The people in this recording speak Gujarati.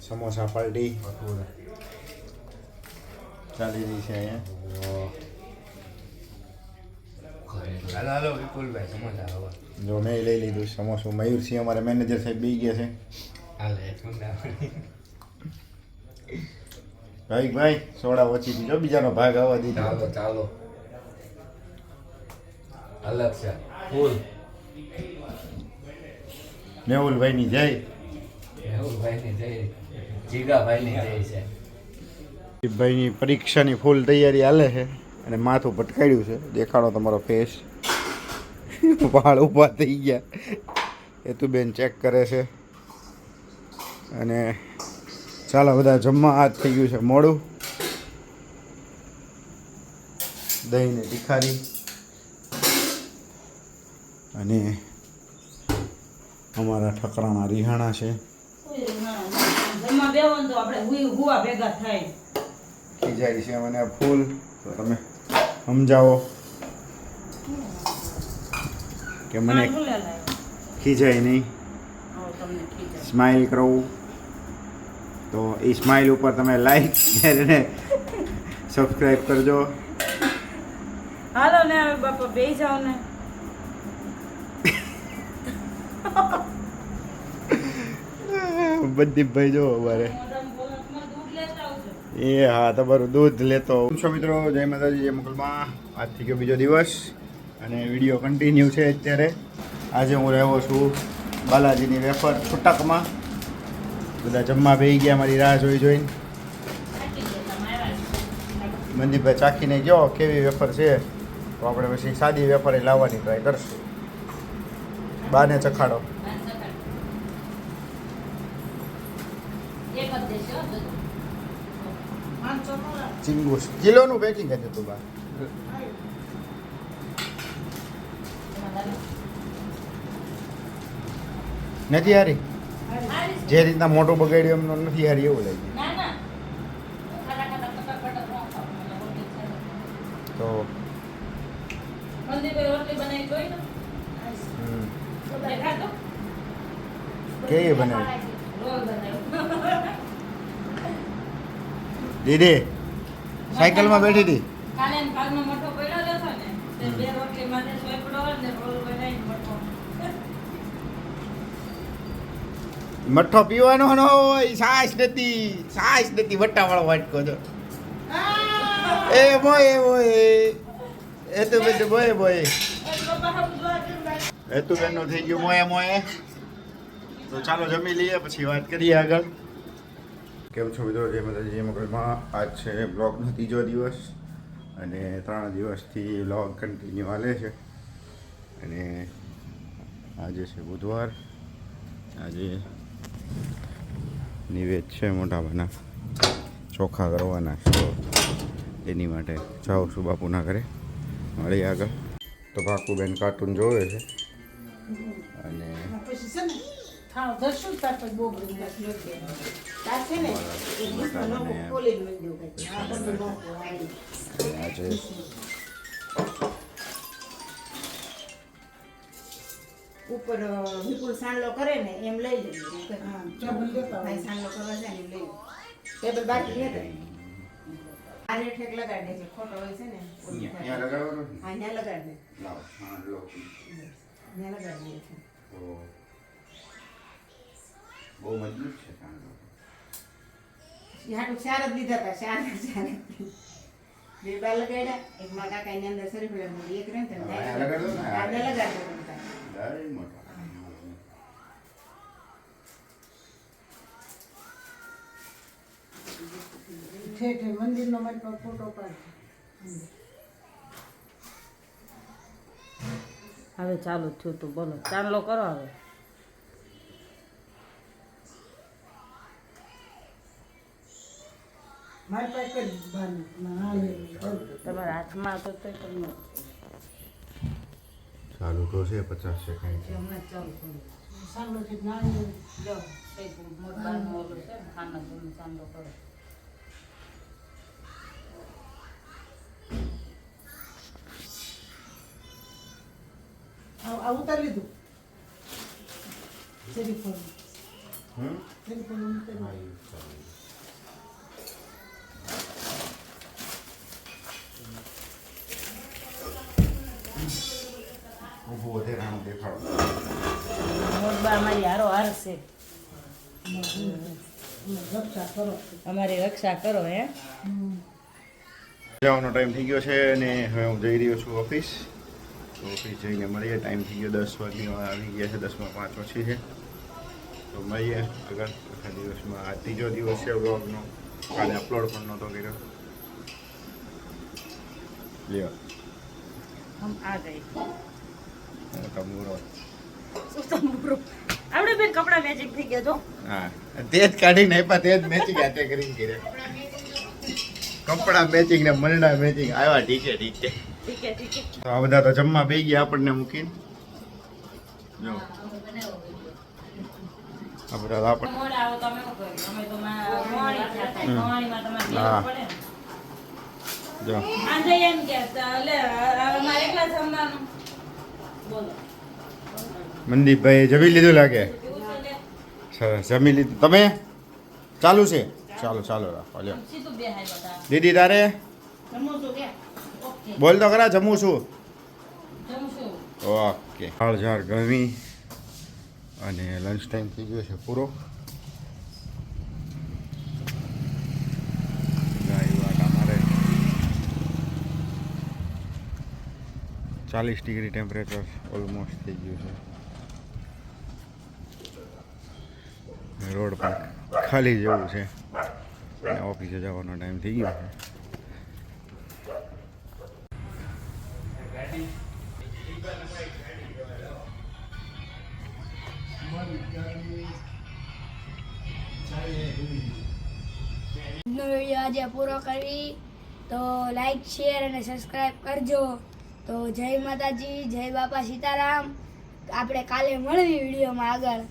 સમોસા પલટી ચાલી રહી છે અહીંયા હાલો વિપુલભાઈ સમજા હવે જો મેં લઈ લીધું સમોસું મયુરસિંહ અમારે મેનેજર સાહેબ બી ગયા છે હાલે ભાઈ ભાઈ સોડા ઓછી દીધો બીજાનો ભાગ આવવા દીધો. ચાલો ચાલો. અલગ છે. ફૂલ. મેહુલભાઈની જય. મેહુલભાઈની જય. જીગાભાઈની જય છે. ભાઈની પરીક્ષાની ફૂલ તૈયારી હાલે છે અને માથું પટકાડ્યું છે. દેખાડો તમારો ફેસ વાળ ઊભા થઈ ગયા. એ તું બેન ચેક કરે છે. અને ચાલો બધા જમવા હાથ થઈ ગયું છે. મોડું. દહીં ને તીખારી અને અમારા ઠકરાણા રિહાણા છે. ને ખીજાય છે મને આ ફૂલ. તમે સમજાવો કે મને. ખીજાય નહીં. સ્માઇલ કરવું. તો એ સ્માઇલ ઉપર તમે લાઈક શેર અને સબસ્ક્રાઈબ કરજો. હાલો ને હવે બાપા બે જાઓ ને. બધી ભાઈ જો અમારે. એ હા, તમારું દૂધ લેતો. છો મિત્રો. જય માતાજી, જય મુકલમાં આજથી ગયો બીજો દિવસ અને વીડિયો કન્ટિન્યુ છે અત્યારે. આજે હું રહ્યો છું બાલાજીની વેફર છૂટકમાં. બધા જમવા બેસી ગયા, મારી રાહ જોઈ જોઈને. મંદીપભાઈ ચાખીને ગયો, કેવી વેફર છે? તો આપણે પછી સાદી વેફર લાવવાની ટ્રાય કરશું. બાને ચખાડો પાંચ સકાળ. એક જ દેશે હો બધું. પાંચસો નો ચીંગુસ કિલોનું પેકિંગ હતું તું બા નથી હારી જે રીતના મોટું બગાડ્યું એમનો નથી હારી એવું લાગ્યું. તો કેવી બનાવી રોલ બનાવ્યો દીદી સાયકલમાં બેઠી હતી. કાલે એમ ભાગમાં મોટો પડ્યો હતો ને તે બે રોટલી માટે સોયપડો ને રોલ બનાવીને મોટો. મઠ્ઠો પીવાનો નો હોય સાસ નથી સાસ નથી વટાવાળો વાટકો જો એ મોય એ મોય એ. તો બધું બોય બોય. એ તો બેનનો થઈ ગયું મોય મોય તો ચાલો જમી લઈએ પછી વાત કરીએ આગળ. કેમ છો મિત્રો? જય માતાજી, જય મગલમાં આજ છે બ્લોગનો ત્રીજો દિવસ અને ત્રણ દિવસથી બ્લોગ કન્ટિન્યુ હાલે છે. અને આજે છે બુધવાર. આજે નિવેદ છે મોટાભાના ચોખા કરવાના તો એની માટે જાઉં છું બાપુના ઘરે. મળી આગળ. તો બાપુબેન કાર્ટૂન જોવે છે. અને આજે ઉપર વિપુલ સાંડલો કરે ને એમ લઈ લેજો ભાઈ સાંડલો કરવા જાય ને એમ લઈ ટેબલ બાકી નથી આને ઠેક લગાડી દેજે. ખોટો હોય છે ને અહીંયા લગાડવાનું હા ત્યાં લગાડી દે. લાવો હા લો. ત્યાં લગાડી દે છે. તો બહુ મજબૂત છે હાટું ચાર જ લીધા હતા ચાર ચાર બે બાર લગાડ્યા એક માં કાકા ની અંદર સરી પડે મૂડી એક લગાડી તમે તાર. દાઈ ઠેઠે મંદિરનો મારી પાસે ફોટો પાડ હવે ચાલુ જ થયું તું બોલો ચાંદલો કરો હવે. તમારા હાથમાં તો તમને ચાલુ તો છે પચાસ સેકન્ડ. ચાલુ ચાંદલો કરો. આ ઉતારી લીધું? શેરીફળ હમ શેરીફળ મૂકેલું. ઊભું વધેરાનું દેખાડો મોરબા અમારી હારો હાર છે. અમારી રક્ષા કરો હે. જવાનો ટાઈમ થઈ ગયો છે અને હવે હું જઈ રહ્યો છું ઓફિસ. તો ઓફિસ જઈને મળીએ. ટાઈમ થઈ ગયો દસ વાગ્યો. આવી ગયા છે દસમાં પાંચ પછી છે. તો મળીએ આગળ. આખા દિવસમાં. આ ત્રીજો દિવસ છે વ્લોગનો. કાલે અપલોડ પણ નહોતો કર્યો. લ્યો. હમ આ ગઈ. તમુરો શું તમરું આપણે બેન કપડા મેચિંગ થઈ ગયા જો. હા તે જ કાઢીને આપ્યા તે જ મેચિંગ હાથે કરીને કર્યા. કપડા મેચિંગ ને મરણા મેચિંગ આવ્યા ઠીક છે ઠીક છે ઠીક છે તો આ બધા તો જમવા બે ગયા આપણને મૂકીને. જો. આ બધા હા. જો. આજે એમ કે તો મારે એકલા જમવાનું. બોલો. મનદીપભાઈ જમી લીધું લાગે? સરસ જમી લીધું. તમે? ચાલુ છે? ચાલો ચાલો, રાખો, લ્યો. દીદી, તારે? બોલ તો ખરા, જમું છું. ઓકે. હાલ ઝાર ગરમી અને લંચ ટાઈમ થઈ ગયો છે પૂરો. ચાલીસ ડિગ્રી ટેમ્પરેચર ઓલમોસ્ટ થઈ ગયું છે. રોડ પર ખાલી જેવું છે. ઓફિસે જવાનો ટાઈમ થઈ ગયો છે. આજે પૂરો કરી. તો લાઈક શેર અને સબસ્ક્રાઈબ કરજો. તો જય માતાજી, જય બાપા સીતારામ. આપણે કાલે મળવી વિડીયોમાં આગળ.